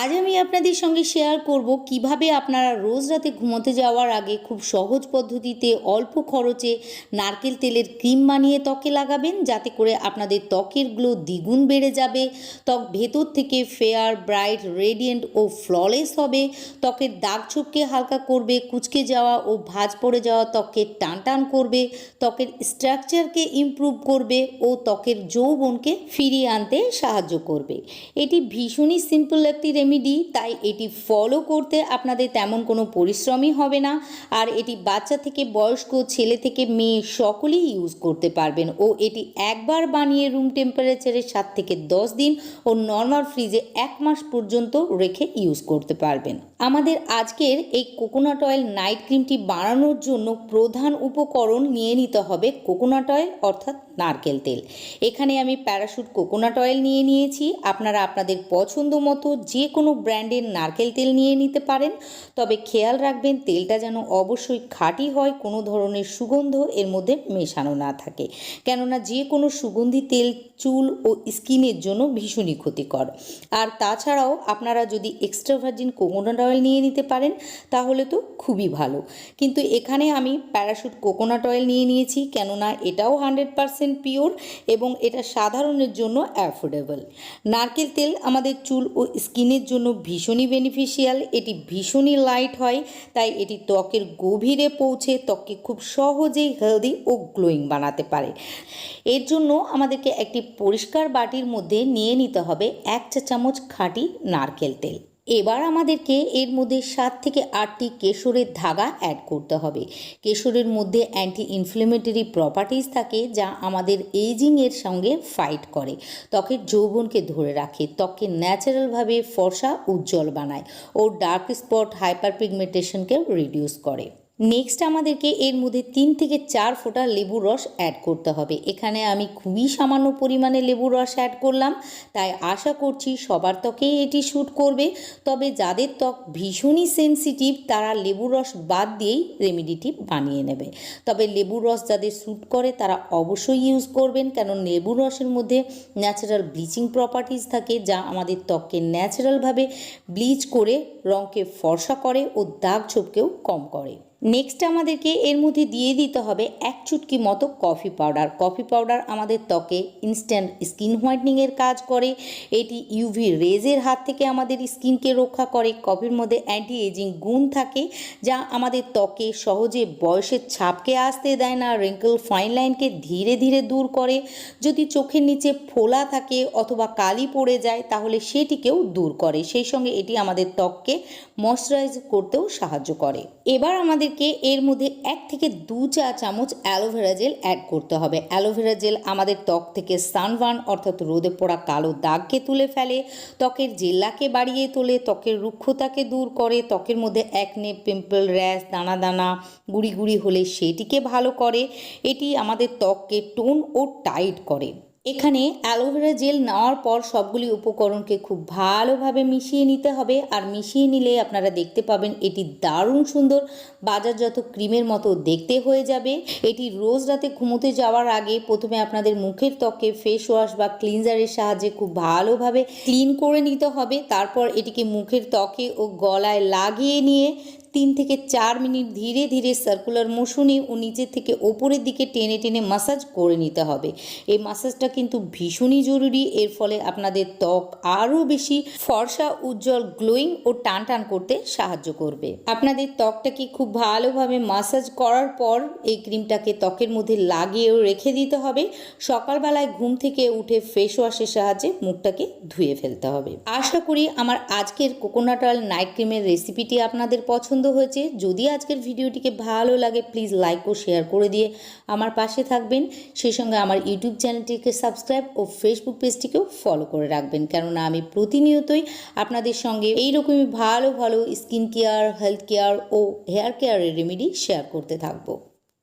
আজ আমি আপনাদের সঙ্গে শেয়ার করব কীভাবে আপনারা রোজ রাতে ঘুমোতে যাওয়ার আগে খুব সহজ পদ্ধতিতে অল্প খরচে নারকেল তেলের ক্রিম বানিয়ে ত্বকে লাগাবেন, যাতে করে আপনাদের ত্বকের গ্লো দ্বিগুণ বেড়ে যাবে, ত্বক ভেতর থেকে ফেয়ার ব্রাইট রেডিয়েন্ট ও ফ্ললেস হবে, ত্বকের দাগ ছোপকে হালকা করবে, কুচকে যাওয়া ও ভাঁজ পড়ে যাওয়া ত্বককে টান টান করবে, ত্বকের স্ট্রাকচারকে ইমপ্রুভ করবে ও ত্বকের যৌবনকে ফিরিয়ে আনতে সাহায্য করবে। এটি ভীষণই সিম্পল একটি রেমেডি তাই এটি ফলো করতে আপনাদের তেমন কোনো পরিশ্রমই হবে না। আর এটি বাচ্চা থেকে বয়স্ক, ছেলে থেকে মেয়ে সকলেই ইউজ করতে পারবেন। ও এটি একবার বানিয়ে রুম টেম্পারেচারে সাত থেকে দশ দিন ও নর্মাল ফ্রিজে এক মাস পর্যন্ত রেখে ইউজ করতে পারবেন। আমাদের আজকের এই কোকোনাট অয়েল নাইট ক্রিমটি বানানোর জন্য প্রধান উপকরণ নিয়ে নিতে হবে কোকোনাট অয়েল, অর্থাৎ নারকেল তেল। এখানে আমি প্যারাশুট কোকোনাট অয়েল নিয়ে নিয়েছি। আপনারা আপনাদের পছন্দ মতো যে কোনো ব্র্যান্ডের নারকেল তেল নিয়ে নিতে পারেন। তবে খেয়াল রাখবেন, তেলটা যেন অবশ্যই খাঁটি হয়, কোনো ধরনের সুগন্ধ এর মধ্যে মেশানো না থাকে। কেননা যে কোনো সুগন্ধি তেল, চুল ও স্কিনের জন্য ভীষণই ক্ষতিকর। আর তাছাড়াও আপনারা যদি এক্সট্রা ভার্জিন কোকোনাট অয়েল নিয়ে নিতে পারেন, তাহলে তো খুবই ভালো। কিন্তু এখানে আমি প্যারাশুট কোকোনাট অয়েল নিয়ে নিয়েছি, কেননা এটাও হান্ড্রেড পারসেন্ট পিওর এবং এটা সাধারণের জন্য অ্যাফোর্ডেবল নারকেল তেল আমাদের চুল ও স্কিনের জন্য ভীষণই বেনিফিশিয়াল এটি ভীষণই লাইট হয়, তাই এটি ত্বকের গভীরে পৌঁছে ত্বককে খুব সহজেই হেলদি ও গ্লোয়িং বানাতে পারে। এর জন্য আমাদেরকে একটি পরিষ্কার বাটির মধ্যে নিয়ে নিতে হবে এক চা চামচ খাঁটি নারকেল তেল। এবার আমাদেরকে এর মধ্যে সাত থেকে আটটি কেশরের ধাগা অ্যাড করতে হবে। কেশরের মধ্যে অ্যান্টি ইনফ্লেমেটরি প্রপার্টিজ থাকে যা আমাদের এইজিংয়ের সঙ্গে ফাইট করে। ত্বকের যৌবনকে ধরে রাখে, ত্বককে ন্যাচারালভাবে ফর্সা, উজ্জ্বল বানায় ও ডার্ক স্পট হাইপার পিগমেন্টেশনকে রিডিউস করে। নেক্সট আমাদেরকে এর মধ্যে তিন থেকে চার ফোঁটা লেবুর রস অ্যাড করতে হবে। এখানে আমি খুবই সামান্য পরিমাণে লেবুর রস অ্যাড করলাম। তাই আশা করছি সবার ত্বকেই এটি শ্যুট করবে। তবে যাদের ত্বক ভীষণই সেন্সিটিভ তারা লেবুর রস বাদ দিয়েই রেমেডিটি বানিয়ে নেবে। তবে লেবুর রস যাদের শ্যুট করে, তারা অবশ্যই ইউজ করবেন। কেন লেবুর রসের মধ্যে ন্যাচারাল ব্লিচিং প্রপার্টিজ থাকে, যা আমাদের ত্বককে ন্যাচারালভাবে ব্লিচ করে, রঙকে ফর্সা করে ও দাগ ছোপকেও কম করে। নেক্সট আমাদেরকে এর মধ্যে দিয়ে দিতে হবে এক চুটকি মতো কফি পাউডার কফি পাউডার আমাদের ত্বকে ইনস্ট্যান্ট স্কিন হোয়াইটনিংয়ের কাজ করে। এটি ইউভি রেজের হাত থেকে আমাদের স্কিনকে রক্ষা করে। কফির মধ্যে অ্যান্টি এজিং গুণ থাকে, যা আমাদের ত্বকে সহজে বয়সের ছাপকে আসতে দেয় না রিঙ্কল ফাইন লাইনকে ধীরে ধীরে দূর করে। যদি চোখের নিচে ফোলা থাকে অথবা কালি পড়ে যায়, তাহলে সেটিকেও দূর করে। সেই সঙ্গে এটি আমাদের ত্বককে ময়শ্চারাইজ করতেও সাহায্য করে। এবার আমাদেরকে এর মধ্যে এক থেকে দু চা চামচ অ্যালোভেরা জেল অ্যাড করতে হবে। অ্যালোভেরা জেল আমাদের ত্বক থেকে সানবার্ন অর্থাৎ রোদে পড়া কালো দাগকে তুলে ফেলে। ত্বকের জেল্লাকে বাড়িয়ে তোলে, ত্বকের রুক্ষতাকে দূর করে। ত্বকের মধ্যে একনে পিম্পল র্যাশ দানা দানা গুড়ি গুড়ি হলে সেটিকে ভালো করে। এটি আমাদের ত্বককে টোন ও টাইট করে। এখানে অ্যালোভেরা জেল নেওয়ার পর সবগুলি উপকরণকে খুব ভালোভাবে মিশিয়ে নিতে হবে। আর মিশিয়ে নিলে আপনারা দেখতে পাবেন এটি দারুণ সুন্দর। বাজারজাত ক্রিমের মতো দেখতে হয়ে যাবে। এটি রোজ রাতে ঘুমোতে যাওয়ার আগে প্রথমে আপনাদের মুখের ত্বকে ফেস ওয়াশ বা ক্লিনজারের সাহায্যে খুব ভালোভাবে ক্লিন করে নিতে হবে। তারপর এটিকে মুখের ত্বকে ও গলায় লাগিয়ে নিয়ে তিন থেকে চার মিনিট ধীরে ধীরে সার্কুলার মোশনে ও নিচের থেকে ওপরের দিকে টেনে টেনে মাসাজ করে নিতে হবে। এই মাসাজটা কিন্তু ভীষণই জরুরি। এর ফলে আপনাদের ত্বক আরও বেশি ফর্সা, উজ্জ্বল গ্লোয়িং ও টান টান করতে সাহায্য করবে। আপনাদের ত্বকটাকে খুব ভালোভাবে মাসাজ করার পর এই ক্রিমটাকে ত্বকের মধ্যে লাগিয়েও রেখে দিতে হবে। সকালবেলায় ঘুম থেকে উঠে ফেস ওয়াশের সাহায্যে মুখটাকে ধুয়ে ফেলতে হবে। আশা করি আমার আজকের কোকোনাট অয়েল নাইট ক্রিমের রেসিপিটি আপনাদের পছন্দ হয়েছে, যদি আজকের ভিডিওটিকে ভালো লাগে প্লিজ লাইক ও শেয়ার করে দিয়ে আমার পাশে থাকবেন। সেই সঙ্গে আমার ইউটিউব চ্যানেলটিকে সাবস্ক্রাইব ও ফেসবুক পেজটিকেও ফলো করে রাখবেন। কেননা আমি প্রতিনিয়তই আপনাদের সঙ্গে এই এইরকমই ভালো ভালো স্কিন কেয়ার হেলথ কেয়ার ও হেয়ার কেয়ারের রেমেডি শেয়ার করতে থাকব।